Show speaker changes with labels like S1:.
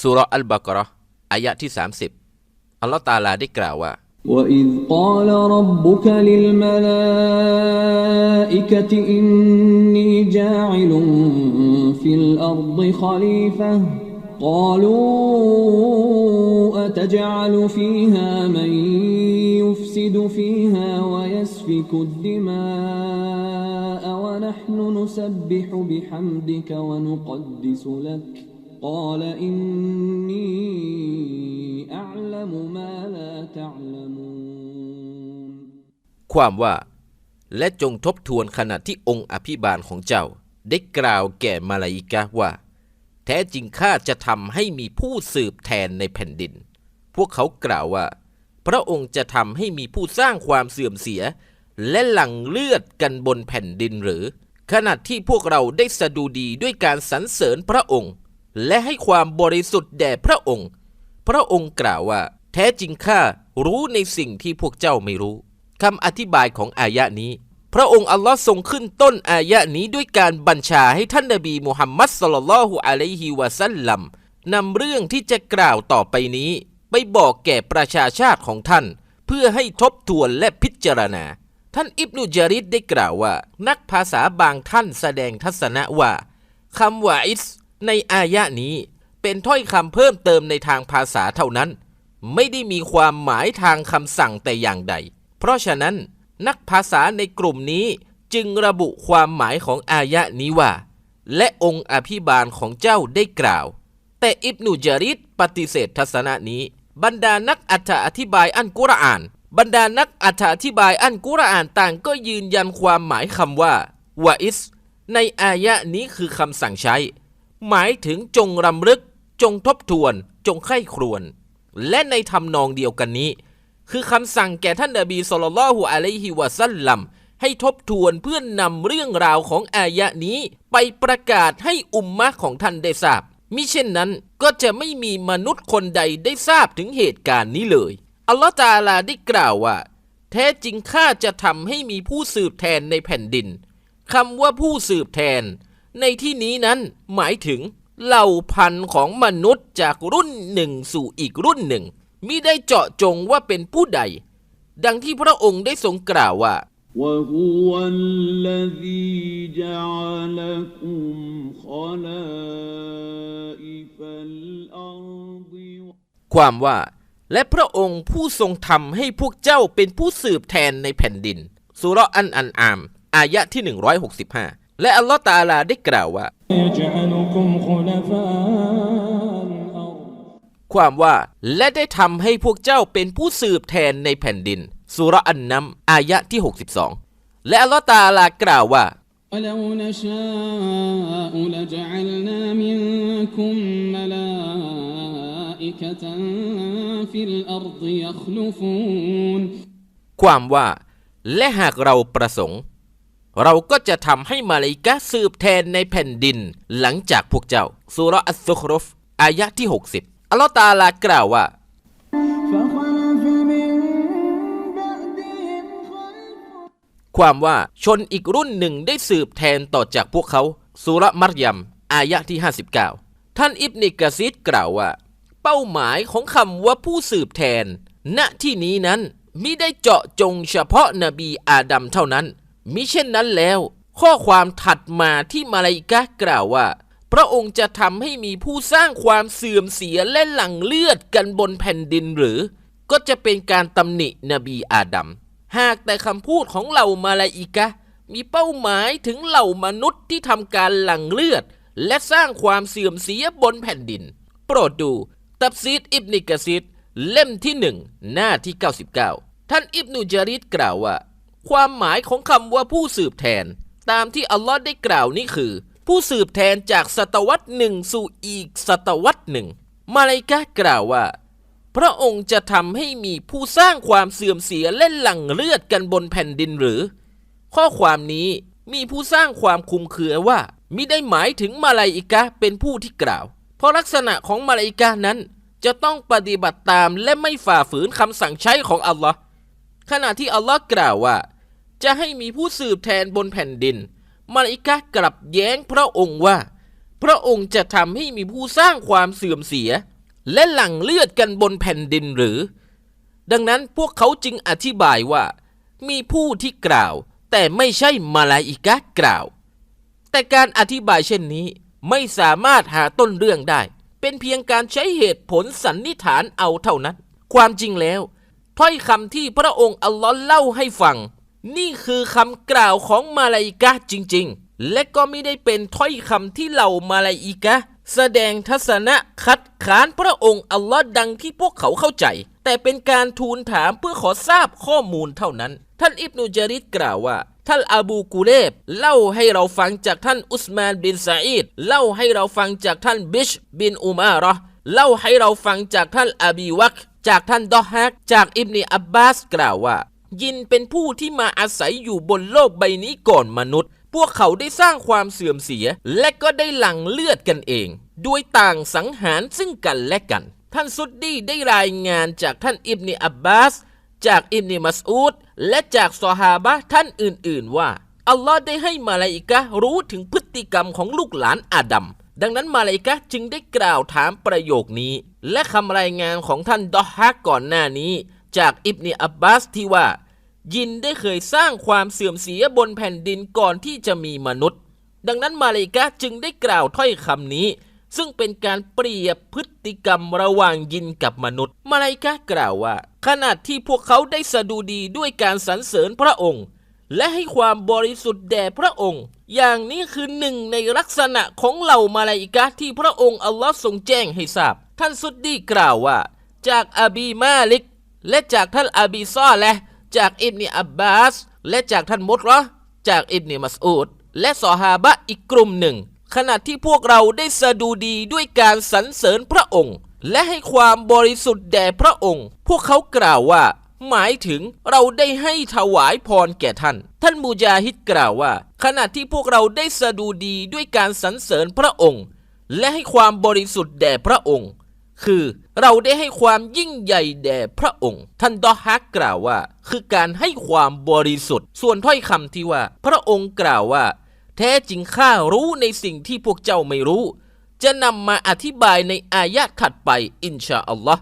S1: สุรอัลบากเราะห์อายะที่ 30 อัลลอฮ์ตาลาได้กล่าวว่า
S2: وإذ قال ربك للملائكة إني جاعل في الأرض خليفة قالوا أتجعل فيها من يفسد فيها ويسفك الدماء ونحن نسبح بحمدك ونقدس لك قال إني أعلم ما لا تعلمون
S1: ความว่า และจงทบทวนขณะที่องค์อภิบาลของเจ้า ได้กล่าวแก่มาลาอิกะห์ว่า แท้จริงข้าจะทำให้มีผู้สืบแทนในแผ่นดิน พวกเขากล่าวว่า พระองค์จะทำให้มีผู้สร้างความเสื่อมเสีย และหลั่งเลือดกันบนแผ่นดินหรือ ขณะที่พวกเราได้สะดุดีด้วยการสรรเสริญพระองค์ และให้ความบริสุทธิ์แด่พระองค์ พระองค์กล่าวว่า แท้จริงข้ารู้ในสิ่งที่พวกเจ้าไม่รู้คำอธิบายของอายะนี้ พระองค์อัลลอฮ์ทรงขึ้นต้นอายะนี้ด้วยการบัญชาให้ท่านนบีมุฮัมมัดสลลัลลอฮุอะลัยฮิวะซัลลัมนำเรื่องที่จะกล่าวต่อไปนี้ ไปบอกแก่ประชาชาติของท่าน เพื่อให้ทบทวนและพิจารณา ท่านอิบนุจาริดได้กล่าวว่า นักภาษาบางท่านแสดงทัศนะว่าคำว่าอิส ในอายะนี้เป็นถ้อยคำเพิ่มเติมในทางภาษาเท่านั้น ไม่ได้มีความหมายทางคำสั่งแต่อย่างใด เพราะฉะนั้นนักภาษาในกลุ่มนี้จึงระบุความหมายของอายะนี้ว่า และองค์อภิบาลของเจ้าได้กล่าว แต่อิบนุจาริดปฏิเสธทัศนะนี้ บรรดานักอัฐอธิบายอันกุรอาน บรรดานักอัฐอธิบายอันกุรอานต่างก็ยืนยันความหมายคำว่าวะอิสในอายะนี้คือคำสั่งใช้ หมายถึงจงรำลึก จงทบทวน จงไข้ครวน และในทำนองเดียวกันนี้ คือคำสั่งแก่ท่านนบีสุลต่านละฮุอะลัยฮิวะซัลลัมให้ทบทวนเพื่อนนำเรื่องราวของอายะนี้ไปประกาศให้อุมมะของท่านได้ทราบมิเช่นนั้นก็จะไม่มีมนุษย์คนใดได้ทราบถึงเหตุการณ์นี้เลย อัลลอฮฺตาลาได้กล่าวว่า แท้จริงข้าจะทำให้มีผู้สืบแทนในแผ่นดินคำว่าผู้สืบแทน ในที่นี้นั้นหมายถึงเหล่าพันธุ์ของมนุษย์จากรุ่นหนึ่งสู่อีกรุ่นหนึ่งมิได้เจาะจงว่าเป็นผู้ใด ดังที่พระองค์ได้ทรงกล่าวว่า
S2: وهو الذي جعلكم خلائف الأرض
S1: ความว่า และพระองค์ผู้ทรงทำให้พวกเจ้าเป็นผู้สืบแทนในแผ่นดินสุเราะห์อันอันอาม อายะที่ 165 และอัลลอฮ์ตาอาลาได้กล่าวว่า
S2: يجعلكم خلفاء الأرض
S1: ความว่า และได้ทำให้พวกเจ้าเป็นผู้สืบแทนในแผ่นดินสุเราะห์อันนัมอายะที่ 62 และอัลลอฮ์ตาอาลากล่าวว่า
S2: ولو نشاء لجعلنا منكم ملائكة في الأرض يخلفون
S1: ความว่า และหากเราประสงค์ เราก็จะทำให้มาลิกะสืบแทนในแผ่นดิน หลังจากพวกเจ้าสุรอัสซุครฟอายะที่ 60 อัลลอฮ์ตาลากล่าวว่าความว่าชนอีกรุ่นหนึ่งได้สืบแทนต่อจากพวกเขาสุรมัรยมอายะที่ 59 ท่านอิบนิกะซิดกล่าวว่า เป้าหมายของคำว่าผู้สืบแทน ณที่นี้นั้นมิได้เจาะจงเฉพาะนบีอาดัมเท่านั้น มิเช่นนั้นแล้ว ข้อความถัดมาที่มาลาอิกะกล่าวว่า พระองค์จะทำให้มีผู้สร้างความเสื่อมเสียและหลั่งเลือดกันบนแผ่นดินหรือ ก็จะเป็นการตำหนินบีอาดัมหากแต่คำพูดของเหล่ามาลาอิกะ มีเป้าหมายถึงเหล่ามนุษย์ที่ทำการหลั่งเลือด และสร้างความเสื่อมเสียบนแผ่นดิน โปรดดู ตับซีดอิบนิกะซีดเล่มที่หนึ่งหน้าที่ 99 ท่านอิบนุจาริดกล่าวว่า ความหมายของคำว่าผู้สืบแทน ตามที่อัลลอฮ์ได้กล่าวนี่คือ ผู้สืบแทนจากศตวรรษหนึ่งสู่อีกศตวรรษหนึ่ง มาลาอิกะกล่าวว่า พระองค์จะทำให้มีผู้สร้างความเสื่อมเสียและหลั่งเลือดกันบนแผ่นดินหรือ ข้อความนี้มีผู้สร้างความคุมเคือว่ามิได้หมายถึงมาลาอิกะเป็นผู้ที่กล่าว เพราะลักษณะของมาลาอิกะนั้นจะต้องปฏิบัติตามและไม่ฝ่าฝืนคำสั่งใช้ของอัลลอฮ์ขณะที่อัลลอฮ์กล่าวว่า จะให้มีผู้สืบแทนบนแผ่นดิน มาลาอิกะกลับแย้งพระองค์ว่า พระองค์จะทำให้มีผู้สร้างความเสื่อมเสีย และหลั่งเลือดกันบนแผ่นดินหรือ ดังนั้นพวกเขาจึงอธิบายว่า มีผู้ที่กล่าว แต่ไม่ใช่มาลาอิกะกล่าว แต่การอธิบายเช่นนี้ไม่สามารถหาต้นเรื่องได้ เป็นเพียงการใช้เหตุผลสันนิษฐานเอาเท่านั้น ความจริงแล้วถ้อยคำที่พระองค์อัลลอฮ์เล่าให้ฟัง นี่คือคำกล่าวของมาลาอิกะจริง ๆ และก็ไม่ได้เป็นถ้อยคำที่เหล่ามาลาอิกะแสดงทัศนะคัดค้านพระองค์อัลลอฮ์ดังที่พวกเขาเข้าใจ แต่เป็นการทูลถามเพื่อขอทราบข้อมูลเท่านั้น ท่านอิบนุจาริดกล่าวว่า ท่านอบูกูเลบเล่าให้เราฟังจากท่านอุสมานบินซาอิดเล่าให้เราฟังจากท่านบิชบินอุมาระเล่าให้เราฟังจากท่านอบีวักจากท่านดอฮักจากอิบนีอับบาสกล่าวว่า ยินเป็นผู้ที่มาอาศัยอยู่บนโลกใบนี้ก่อนมนุษย์ พวกเขาได้สร้างความเสื่อมเสีย และก็ได้หลั่งเลือดกันเองด้วยต่างสังหารซึ่งกันและกัน ท่านซุดดี้ได้รายงานจากท่านอิบนีอับบาส จากอิบนีมัสอูดและจากซอฮาบะท่านอื่น ๆ ว่า อัลลอฮ์ได้ให้มาลาอิกะรู้ถึงพฤติกรรมของลูกหลานอาดัมดังนั้นมาลาอิกะจึงได้กล่าวถามประโยคนี้ และคำรายงานของท่านดอฮากก่อนหน้านี้ จากอิบนีอับบาสที่ว่า ยินได้เคยสร้างความเสื่อมเสียบนแผ่นดินก่อนที่จะมีมนุษย์ ดังนั้นมาเลาอิกะจึงได้กล่าวถ้อยคำนี้ ซึ่งเป็นการเปรียบพฤติกรรมระหว่างยินกับมนุษย์ มาเลาอิกะกล่าวว่า ขณะที่พวกเขาได้สะดุดีด้วยการสรรเสริญพระองค์ และให้ความบริสุทธิ์แด่พระองค์ อย่างนี้คือหนึ่งในลักษณะของเหล่ามาลาอิกะที่พระองค์อัลลอฮ์ทรงแจ้งให้ทราบท่านซุดดีกล่าวว่า จากอบีมาลิก และจากท่านอบีซอและจากอิบนีอับบาส และจากท่านมุตราะห์จากอิบนีมัสอูดและซอฮาบะอีกกลุ่มหนึ่ง ขณะที่พวกเราได้สะดูดีด้วยการสรรเสริญพระองค์ และให้ความบริสุทธิ์แด่พระองค์ พวกเขากล่าวว่า หมายถึงเราได้ให้ถวายพรแก่ท่าน ท่านมูจาฮิดกล่าวว่า ขณะที่พวกเราได้สะดูดีด้วยการสรรเสริญพระองค์ และให้ความบริสุทธิ์แด่พระองค์ คือ เราได้ให้ความยิ่งใหญ่แด่พระองค์ ท่านดอฮักกล่าวว่า คือการให้ความบริสุทธิ์ ส่วนถ้อยคำที่ว่า พระองค์กล่าวว่า แท้จริงข้ารู้ในสิ่งที่พวกเจ้าไม่รู้ จะนำมาอธิบายในอายะห์ถัดไปอินชาอัลลอฮ์